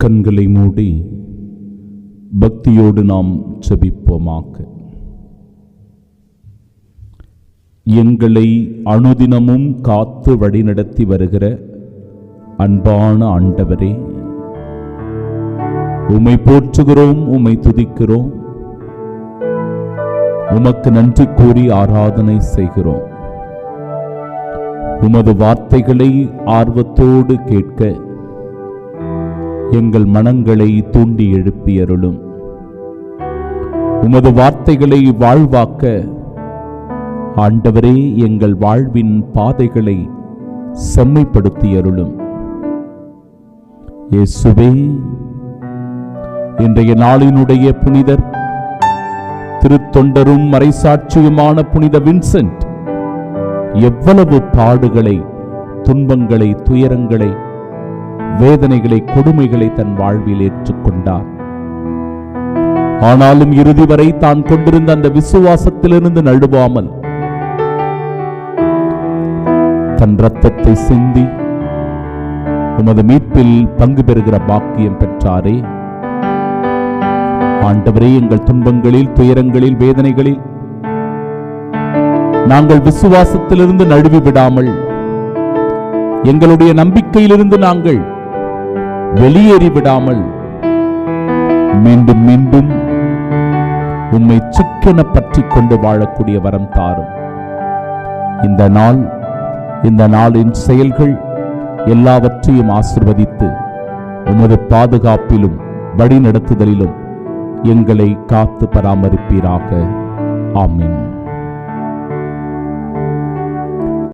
கண்களை மூடி பக்தியோடு நாம் செபிப்போமாக எங்களை அனுதினமும் காத்து வழிநடத்தி வருகிற அன்பான ஆண்டவரே உம்மை போற்றுகிறோம் உமை துதிக்கிறோம். உமக்கு நன்றி கூறி ஆராதனை செய்கிறோம். உமது வார்த்தைகளை ஆர்வத்தோடு கேட்க எங்கள் மனங்களை தூண்டி எழுப்பியருளும். உமது வார்த்தைகளை வாழ்வாக்க ஆண்டவரே எங்கள் வாழ்வின் பாதைகளை செம்மைப்படுத்தியருளும். இயேசுவே இன்றைய நாளினுடைய புனிதர் திருத்தொண்டரும் மறைசாட்சியுமான புனித வின்சென்ட் எவ்வளவு பாடுகளை துன்பங்களை துயரங்களை வேதனைகளை கொடுமைகளை தன் வாழ்வில் ஏற்றுக்கொண்டார். ஆனாலும் இறுதி வரை தான் கொண்டிருந்த அந்த விசுவாசத்திலிருந்து நழுவாமல் தன் ரத்தத்தை சிந்தி உமது மீட்பில் பங்கு பெறுகிற பாக்கியம் பெற்றாரே. ஆண்டவரே எங்கள் துன்பங்களில் துயரங்களில் வேதனைகளில் நாங்கள் விசுவாசத்திலிருந்து நழுவி விடாமல் எங்களுடைய நம்பிக்கையிலிருந்து நாங்கள் வெளியேறி விடாமல் மீண்டும் மீண்டும் உம்மை சிக்கன பற்றி கொண்டு வாழக்கூடிய வரம் தாரும். இந்த நாள் இந்த நாளின் செயல்கள் எல்லாவற்றையும் ஆசிர்வதித்து உமது பாதுகாப்பிலும் வழிநடத்துதலிலும் எங்களை காத்து பராமரிப்பீராக. ஆமீன்.